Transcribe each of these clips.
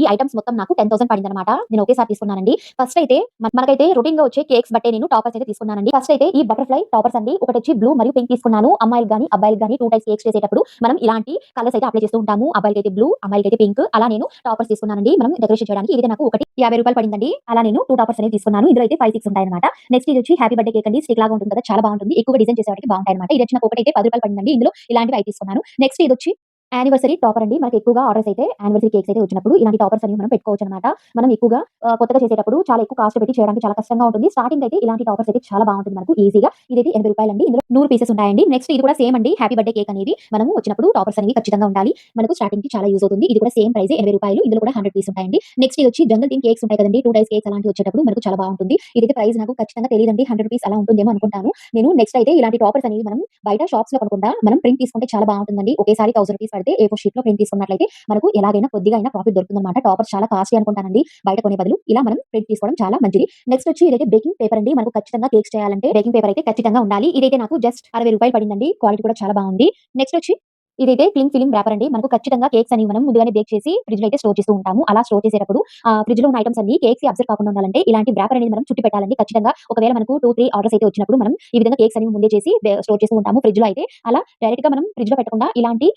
ఈ ఐటమ్స్ మొత్తం నాకు టెన్ థౌసండ్ పడింది అనమాట నేను ఒకేసారి తీసుకున్నానండి. ఫస్ట్ అయితే మనకైతే రొటీన్గా వచ్చే కేక్స్ బట్టే నేను టాపర్స్ అయితే తీసుకున్నానండి. ఫస్ట్ అయితే ఈ బటర్ఫ్లై టాపర్స్ అండి. ఒకటి వచ్చి బ్లూ మరియు పింక్ తీసుకున్నాను. అమ్మాయిలు కానీ అబ్బాయిలు కానీ టూ టైప్స్ కేక్స్ చేసేటప్పుడు మనం ఇలాంటి కలర్స్ అయితే అప్లై చేస్తూ ఉంటాము. అబ్బాయిలకి అయితే బ్లూ అమ్మాయిలకి అయితే పింక్ అలా నేను టాపర్స్ తీసుకున్నానండి. మనం డెకరేషన్ చేయడానికి. ఇది నాకు ఒకటి యాభై రూపాయలు పడిందండి. అలా నేను టూ టాపర్స్ అనేది తీసుకున్నాను. ఇందులో అయితే ఫైవ్ సిక్స్ ఉంటాయి అనమాట నెక్స్ట్ ఇది వచ్చి హ్యాపీ బర్త్డే కేక్ అండి. స్టిక్ లాగా ఉంటుంది కదా. చాలా బాగుంటుంది. ఎక్కువ డిజైన్ చేసేవాడికి బాగుంటాయి అనమాట ఇది వచ్చిన ఒకటి అయితే పది రూపాయలు పడిందండి. ఇందులో ఇలాంటివి అయితే తీసుకున్నాను. నెక్స్ట్ ఇది వచ్చి యానివర్సరీ టాపర్ అండి. మనకి ఎక్కువగా ఆర్డర్స్ అయితే యానివర్సరీ కేక్స్ అయితే వచ్చినప్పుడు ఇలాంటి టాపర్స్ అనేవి మనం పెట్టుకోవచ్చు అనమాట మనం ఎక్కువగా కొత్తగా చేసేటప్పుడు చాలా ఎక్కువ కాస్ట్ పెట్టి చేయడానికి చాలా కష్టంగా ఉంటుంది. స్టార్టింగ్ అయితే ఇలాంటి టాపర్స్ అయితే చాలా బాగుంటుంది మనకు ఈజీగా ఇదైతే ఎనభై రూపాయలు అండి. ఇందులో నూరు పీసెస్ ఉంటాయండి. నెక్స్ట్ ఇది కూడా సేమ్ అండి. హ్యాపీ బర్త్డే కేక్ అనేది మనము వచ్చినప్పుడు టాపర్స్ అనేవి ఖచ్చితంగా ఉండాలి. మనకు స్టార్టింగ్కి చాలా యూజ్ అవుతుంది. ఇది కూడా సేమ్ ప్రైస్ ఎనభై రూపాయలు. ఇందులో కూడా హండ్రెడ్ పీస్ ఉంటాయండి. నెక్స్ట్ ఇది వచ్చి జంగల్ థీమ్ కేక్స్ ఉంటాయి కదండి. టూ డైస్ కేక్స్ అలాంటి వచ్చేటప్పుడు మనకు చాలా బాగుంటుంది. ఇదైతే ప్రైస్ నాకు ఖచ్చితంగా తెలియదండి. హండ్రెడ్ రూపీస్ అలా ఉంటుందేమో అనుకుంటాను. నేను నెక్స్ట్ అయితే ఇలాంటి టాపర్స్ అనేవి మనం బయట షాప్స్లో కొనుక్కుంటా మనం ప్రింట్ తీసుకుంటే చాలా బాగుంటుందండి. ఒకేసారి థౌసండ్ రూపీస్ పడితే ఏ ఫోర్ షీట్లో ప్రింట్ తీసుకున్నట్లయితే మనకు ఎలాగైనా కొద్దిగా అయినా ప్రాఫిట్ దొరుకుతుందన్నమాట. టాపర్స్ చాలా కాస్ట్లీ అనుకుంటానండి. బయట కొనే బదులు ఇలా మనం ప్రింట్ తీసుకోవడం చాలా మంచిది. నెక్స్ట్ వచ్చి ఇదైతే బేకింగ్ పేపర్ అండి మనకు ఖచ్చితంగా కేక్స్ చేయాలంటే బేకింగ్ పేపర్ అయితే ఖచ్చితంగా ఉండాలి. ఇదైతే నాకు జస్ట్ అరవై రూపాయలు పడిందండి. క్వాలిటీ కూడా చాలా బాగుంది. నెక్స్ట్ వచ్చి ఇదైతే క్లీన్ ఫిలిం ర్యాపర్ అండి. మనకు ఖచ్చితంగా కేక్స్ అని మనం ముందుగానే బేక్ చేసి ఫ్రిడ్జ్లో అయితే స్టోర్ చేస్తూ ఉంటాము. అలా స్టోర్ చేసేటప్పుడు ఫ్రిడ్జ్లో ఉన్న ఐటమ్స్ అన్ని కేక్స్ అబ్జర్వ్ కాకుండా ఉండాలంటే ఇలాంటి ర్యాపర్ అనేది మనం చుట్టి పెట్టాలండి. ఖచ్చితంగా ఒకవేళ మనకు టూ త్రీ ఆర్డర్స్ అయితే వచ్చినప్పుడు మనం ఈ విధంగా కేక్స్ అనేవి ముందే చేసి స్టోర్ చేస్తూ ఉంటాము. ఫ్రిడ్జ్లో అయితే అలా డైరెక్ట్గా మనం ఫ్రిడ్జ్లో పెట్టకుండా ఇలాంటి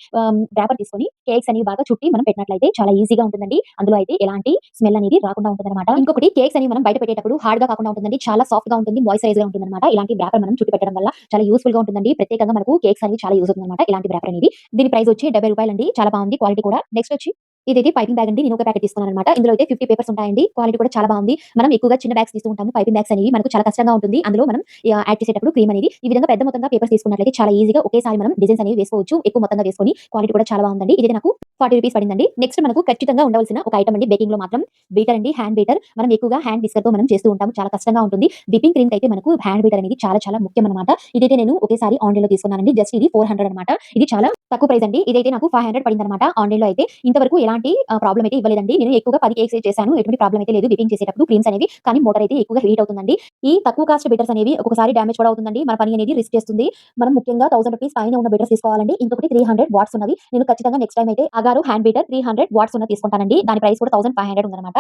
ర్యాపర్ తీసుకొని కేక్స్ అనేవి బాగా చుట్టి మనం పెట్టినట్లయితే చాలా ఈజీగా ఉంటుందండి. అందులో అయితే ఎలాంటి స్మెల్ అనేది రాకుండా ఉంటుందన్నమాట. ఇంకొకటి కేక్స్ అనేవి మనం బయట పెట్టేటప్పుడు హార్డ్గా కాకుండా ఉంటుందండి. చాలా సాఫ్ట్గా ఉంటుంది మాయిశ్చరైజ్గా ఉంటుంది అనమాట ఇలాంటి ర్యాపర్ మనం చుట్టి పెట్టడం వల్ల చాలా యూస్ఫుల్గా ఉంటుందండి. ప్రత్యేకంగా మనకు కేక్స్ అనేవి చాలా యూజ్ అవుతుంది అనమాట ఇలాంటి ర్యాపర్ అనేది దీని ప్రైస్ వచ్చి డెబ్బై రూపాయలు అండి చాలా బాగుంది. క్వాలిటీ కూడా. నెక్స్ట్ వచ్చి ఇదైతే పైపింగ్ బ్యాగ్ అండి. నేను ఒక ప్యాకెట్ తీసుకున్నాను అనమాట ఇందులో అయితే ఫిఫ్టీ పేపర్స్ ఉంటాయండి. క్వాలిటీ కూడా చాలా బాగుంది. మనం ఎక్కువగా చిన్న బ్యాగ్స్ తీసుకుంటాము ఉంటాము. పైపింగ్ బ్యాగ్స్ అనేవి మనకు చాలా కష్టంగా ఉంటుంది. అందులో మనం యాడ్ చేసేటప్పుడు క్రీమ్ అనేది ఈ విధంగా పెద్ద మొత్తంగా పేపర్స్ తీసుకున్నట్లయితే చాలా ఈజీగా ఒకేసారి మనం డిజైన్స్ అనేవి వేసుకోవచ్చు. ఎక్కువ మొత్తంగా వేసుకొని క్వాలిటీ కూడా చాలా బాగుందండి. ఇది నాకు ఫార్టీ రూపీస్ పడిందండి. నెక్స్ట్ మనకు ఖచ్చితంగా ఉండవలసిన ఒక ఐటమ్ అండి. బేకింగ్లో మాత్రం బీటర్ అండి హ్యాండ్ బీటర్ మనం ఎక్కువగా హ్యాండ్ బిస్కర్తో మనం చేస్తూ ఉంటాము. చాలా కష్టంగా ఉంటుంది. బిపింగ్ క్రీమ్ అయితే మనకు హ్యాండ్ బీటర్ అనేది చాలా చాలా ముఖ్యం అనమాట ఇదైతే నేను ఒకేసారి ఆన్లైన్లో తీసుకున్నానండి. జస్ట్ ఇది ఫోర్ హండ్రెడ్ అనమాట ఇది చాలా తక్కువ ప్రైస్ అండి. ఇదైతే నాకు ఫైవ్ హండ్రెడ్ పడింది అనమాట ఆన్లైన్లో అయితే ఇంతవరకు ఎలాంటి ప్రాబ్లం అయితే ఇవ్వలేదండి. నేను ఎక్కువగా పది కేక్స్ చేశాను. ఎటువంటి ప్రాబ్లం అయితే లేదు. డిపింగ్ చేసేటప్పుడు క్రీమ్స్ అనేవి. కానీ మోటార్ అయితే ఎక్కువగా హీట్ అవుతుందండి. ఈ తక్కువ కాస్ట్ బీటర్స్ అనేవి ఒకసారి డ్యామేజ్ కూడా అవుతుందండి. మన పని అనేది రిస్క్ చేస్తుంది. మనం ముఖ్యంగా థౌసండ్ రూపీస్ పైన ఉన్న బీటర్స్ తీసుకోవాలండి. ఇంకొకటి త్రీ హండ్రెడ్ వాట్స్ ఉన్నవి. నేను ఖచ్చితంగా నెక్స్ట్ టైం అయితే అగారు hand beater three hundred watts ఉన్న తీసుకుంటానండి. దాని ప్రైస్ కూడా థౌసండ్ ఫైవ్ హండ్రెడ్ ఉందన్నమాట.